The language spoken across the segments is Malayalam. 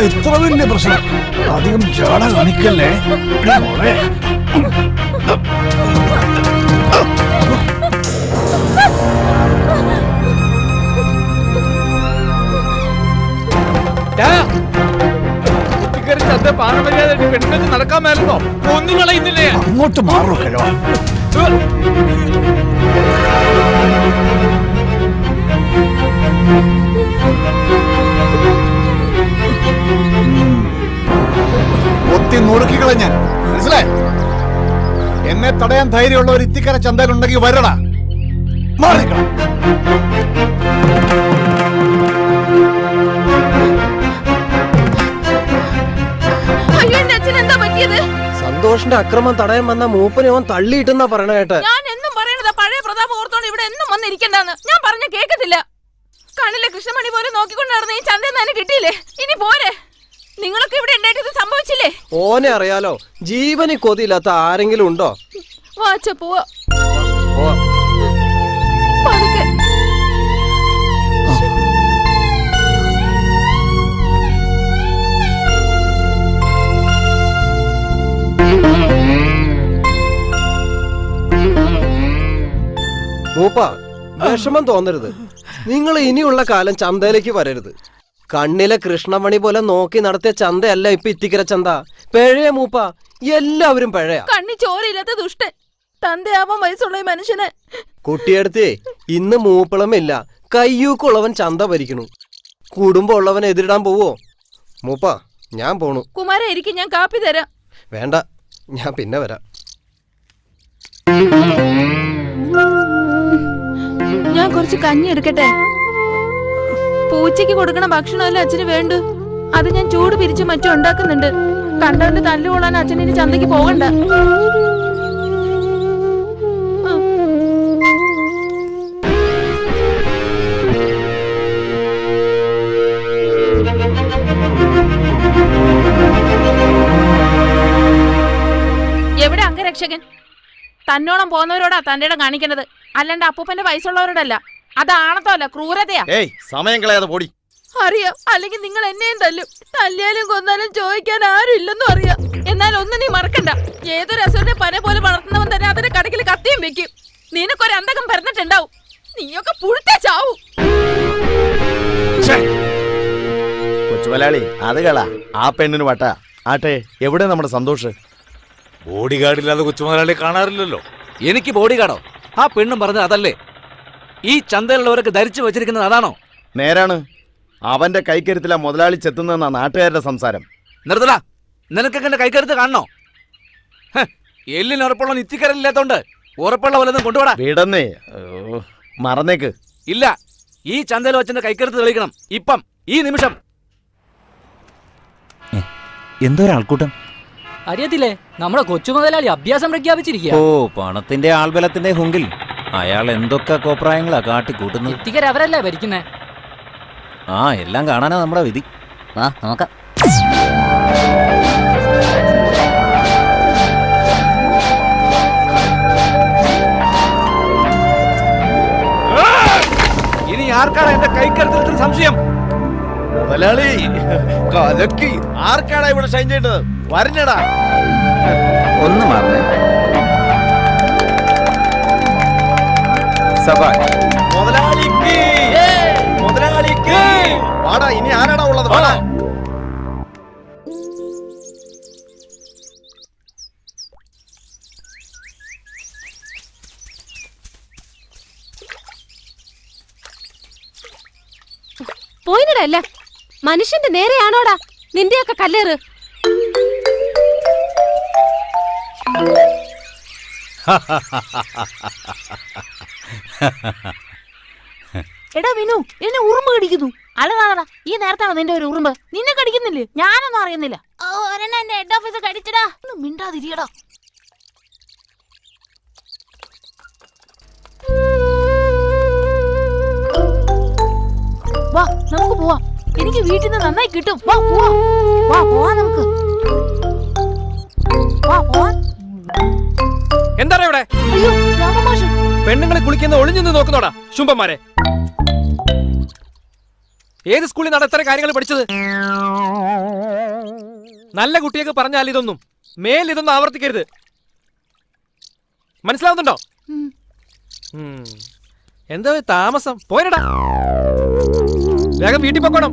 എന്താ ഇത്ര വലിയ പ്രശ്നം? അധികം ജാട കാണിക്കല്ലേ? മോളെ. കുട്ടിക്കാരി ചത്ത പാരമ്പര്യാതെ പെണ്ണുങ്ങൾക്ക് നടക്കാൻ മേലെന്നോ? ഒന്നും കളയുന്നില്ലേ അങ്ങോട്ട് മാറോ കിഴവ ഒത്തി നുറുക്കിക്കളെ ഞാൻ. മനസ്സിലായി? എന്നെ തടയാൻ ധൈര്യമുള്ള ഒരു ഇത്തിക്കര ചന്തയിലുണ്ടെങ്കിൽ വരടാ. മാറിക്കണം സന്തോഷിന്റെ അക്രമം തടയാൻ വന്ന മൂപ്പനെ അവൻ തള്ളിയിട്ടെന്നാ പറയണ കേട്ടെ. ഞാൻ എന്നും പറയണത് പഴയ പ്രതാപം ഓർത്തോണ്ട് ഇവിടെ എന്നും വന്നിരിക്കണ്ടെന്ന്. ഞാൻ പറഞ്ഞ കേക്കത്തില്ല. കണ്ണിലെ കൃഷ്ണമണി പോലെ നോക്കിക്കൊണ്ടിരുന്ന ഈ ചന്തയിൽ നിന്ന് കിട്ടിയില്ലേ? ഇനി പോരെ. നിങ്ങളൊക്കെ ഇവിടെ ഉണ്ടായിട്ട് സംഭവിച്ചില്ലേ? ഓനെ അറിയാലോ ജീവന് കൊതിയില്ലാത്ത ആരെങ്കിലും ഉണ്ടോ? വാച്ച പോവാ. മൂപ്പ വിഷമം തോന്നരുത്. നിങ്ങൾ ഇനിയുള്ള കാലം ചന്തയിലേക്ക് വരരുത്. കണ്ണിലെ കൃഷ്ണമണി പോലെ നോക്കി നടത്തിയ ചന്തയല്ല ഇപ്പൊ ഇത്തിക്കര ചന്ത. പിഴയ മൂപ്പ. എല്ലാവരും പഴയ. കണ്ണി ചോരയില്ലാത്ത ദുഷ്ടൻ. തന്തയാവാൻ വയസ്സുള്ള ഈ മനുഷ്യനെ. കുട്ടിയടുത്തേ ഇന്ന് മൂപ്പളമില്ല. കയ്യൂക്കുള്ളവൻ ചന്ത ഭരിക്കണു. കുടുംബം ഉള്ളവൻ എതിരിടാൻ പോവോ? മൂപ്പ ഞാൻ പോണു. കുമാര ഇരിക്കും ഞാൻ കാപ്പി തരാം. വേണ്ട ഞാൻ പിന്നെ വരാം. ഞാൻ കുറച്ച് കഞ്ഞി എടുക്കട്ടെ? പൂച്ചയ്ക്ക് കൊടുക്കണ ഭക്ഷണമല്ല അച്ഛന് വേണ്ടു? അത് ഞാൻ ചൂട് പിരിച്ച് മറ്റും ഉണ്ടാക്കുന്നുണ്ട് കണ്ടവന്റെ തല്ലുകൊള്ളാൻ അച്ഛൻ ഇനി ചന്തയ്ക്ക് പോകണ്ട. എവിടെ അംഗരക്ഷകൻ? തന്നോളം പോന്നവരോടാ തന്റെ കാണിക്കേണ്ടത് അല്ലാണ്ട് അപ്പൂപ്പന്റെ വയസ്സുള്ളവരോടല്ല. അത് അല്ല ക്രൂരതയാ. ഏയ് സമയം കളയാതെ പോടി. അറിയാം അല്ലെങ്കിൽ നിങ്ങൾ എന്നെയും തല്ലും. തല്ലിയാലും കൊന്നാലും ചോദിക്കാൻ ആരും ഇല്ലെന്നും അറിയാം. എന്നാൽ ഒന്നും നീ മറക്കണ്ട. ഏതൊരു അസുരനെ പന പോലെ വളർത്തുന്നവൻ തന്നെ അതിന്റെ കടക്കിൽ കത്തിയും വെക്കും. നിനക്കൊരു അന്തകം പറഞ്ഞിട്ടുണ്ടാവും നീയൊക്കെ പുഴുത്തേ ചാവൂ. കൊച്ചുമലയാളി അത് കള. ആ പെണ്ണിന് വട്ട. ആട്ടെ എവിടെ നമ്മുടെ സന്തോഷ്? ബോഡി ഗാർഡില്ലാതെ കൊച്ചുമുതലാളി കാണാറില്ലല്ലോ. എനിക്ക് ബോഡി ഗാർഡോ ആ പെണ്ണും പറഞ്ഞത് അതല്ലേ. ഈ ചന്തയിലുള്ളവരൊക്കെ ധരിച്ചു വെച്ചിരിക്കുന്നത് അതാണോ? നേരാണ്. അവന്റെ കൈക്കരുത്തില മുതലാളി ചെത്തുന്നതെന്നാ നാട്ടുകാരുടെ സംസാരം. നിർത്തല നിനക്കൊക്കെ എന്റെ കൈക്കരുത്ത് കാണണോ? എല്ലിന് ഉറപ്പുള്ള നിത്യക്കരലില്ലാത്തോണ്ട് ഉറപ്പുള്ള വല്ലതും കൊണ്ടുപോടാ വിടന്നേ. മറന്നേക്ക്. ഇല്ല ഈ ചന്തയിൽ വെച്ചെന്റെ കൈക്കരുത്ത് തെളിയിക്കണം. ഇപ്പം ഈ നിമിഷം. എന്തോ ഒരാൾക്കൂട്ടം അറിയത്തില്ലേ? നമ്മുടെ കൊച്ചു മുതലാളി അഭ്യാസം പ്രഖ്യാപിച്ചിരിക്കുക ഓ പണത്തിന്റെ ആൾബലത്തിന്റെ ഹുങ്കിൽ. അയാൾ എന്തൊക്കെ കോപ്രായങ്ങളാ കാട്ടിക്കൂട്ടുന്നത്? കൂട്ടുന്നത് അവരല്ലേ ഭരിക്കുന്നേ? ആ എല്ലാം കാണാനാ നമ്മുടെ വിധി. വാ നോക്കാം. ഇനി ആർക്കാണ് എന്റെ കൈക്കരുത്തിൽ സംശയം? മുതലാളി കലക്കി ആർക്കാടാ ഇവിടെ ഷൈൻ ചെയ്യേണ്ടത്? വരഞ്ഞടാ. ഒന്ന് മാറണേ സബാഷ് മുതലാളിക്ക്. മുതലാളിക്ക്. വാടാ ഇനി ആരാടാ ഉള്ളത്? വാടാ. Ha ha മനുഷ്യന്റെ നേരെയാണോടാ? നിന്റെയൊക്കെ കല്ലേറ്. എടാ വിനു എന്നെ ഉറുമ്പ് കടിക്കുന്നു. അല്ലടാ ഈ നേരത്താണ് നിന്റെ ഒരു ഉറുമ്പ്. നിന്നെ കടിക്കുന്നില്ലേ? ഞാനൊന്നും അറിയുന്നില്ല. എന്റെ ഹെഡ് ഓഫീസ് കടിച്ചടാ. ഒന്ന് മിണ്ടാതിരിയടാ. വാ നമുക്ക് പോവാം. എനിക്ക് വീട്ടിൽ നിന്ന് നന്നായി കിട്ടും. വാ പോവാ. വാ പോവാ നമുക്ക്. വാ പോവാ. എന്താണ് ഇവിടെ? അയ്യോ പെണ്ണുങ്ങളെ കുളിക്കുന്ന ഒളിഞ്ഞു നോക്കുന്നോടാ ശുംഭന്മാരെ. ഏത് സ്കൂളിൽ ഇത്ര കാര്യങ്ങൾ പഠിച്ചത്? നല്ല കുട്ടിയൊക്കെ പറഞ്ഞാൽ ഇതൊന്നും മേൽ ഇതൊന്നും ആവർത്തിക്കരുത്. മനസ്സിലാവുന്നുണ്ടോ? എന്താ താമസം? പോരടാ വേഗം വീട്ടിൽ പൊക്കോണം.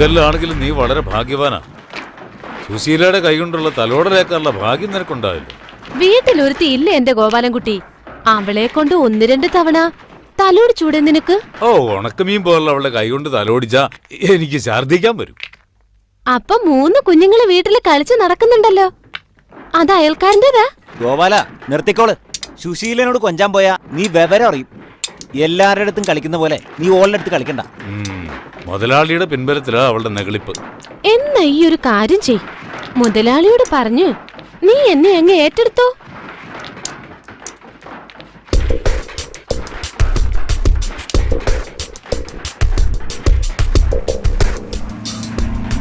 കരിങ്കല്ലാണെങ്കിലും നീ വളരെ ഭാഗ്യവാനാ. സുശീലയുടെ കൈകൊണ്ടുള്ള തലോടലേക്കാനുള്ള ഭാഗ്യം നിനക്കുണ്ടാവില്ല. വീട്ടിലൊരുത്തി ഇല്ല എന്റെ ഗോപാലൻകുട്ടി? അവളെ കൊണ്ട് ഒന്ന് രണ്ട് തവണ തലോട് ചൂടെ നിനക്ക്? ഓ ഉണക്കമീൻ പോലുള്ള അവളെ കൈകൊണ്ട് തലോടിച്ചാ എനിക്ക് ഛർദിക്കാൻ വരും. അപ്പൊ മൂന്ന് കുഞ്ഞുങ്ങൾ വീട്ടിൽ കളിച്ച് നടക്കുന്നുണ്ടല്ലോ. അത് അയൽക്കാരന്റെതാ? ഗോപാല നിർത്തിക്കോൾ. സുശീലനോട് കൊഞ്ചാൻ പോയാ നീ വിവരം അറിയും. എല്ലാവരുടെ അടുത്തും കളിക്കുന്ന പോലെ നീ ഓളിനടുത്ത് കളിക്കണ്ട. ഉം. മുതലാളിയുടെ പിൻബലത്തിലാ അവളുടെ നെകളിപ്പ് എന്നാ ഈ ഒരു കാര്യം ചെയ്. മുതലാളിയോട് പറഞ്ഞു നീ എന്നെ അങ്ങ് ഏറ്റെടുത്തോ?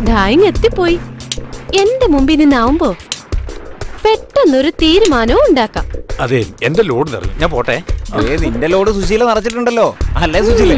ഡ്രായിങ് എത്തിപ്പോയി. എന്റെ മുമ്പിൽ നിന്നാവുമ്പോ പെട്ടെന്നൊരു തീരുമാനവും ഉണ്ടാക്കാം. അതെ എന്റെ ലോഡ് നിറഞ്ഞു ഞാൻ പോട്ടെ. നിന്റെ ലോഡ് സുശീല നിറച്ചിട്ടുണ്ടല്ലോ അല്ലേ സുശീല.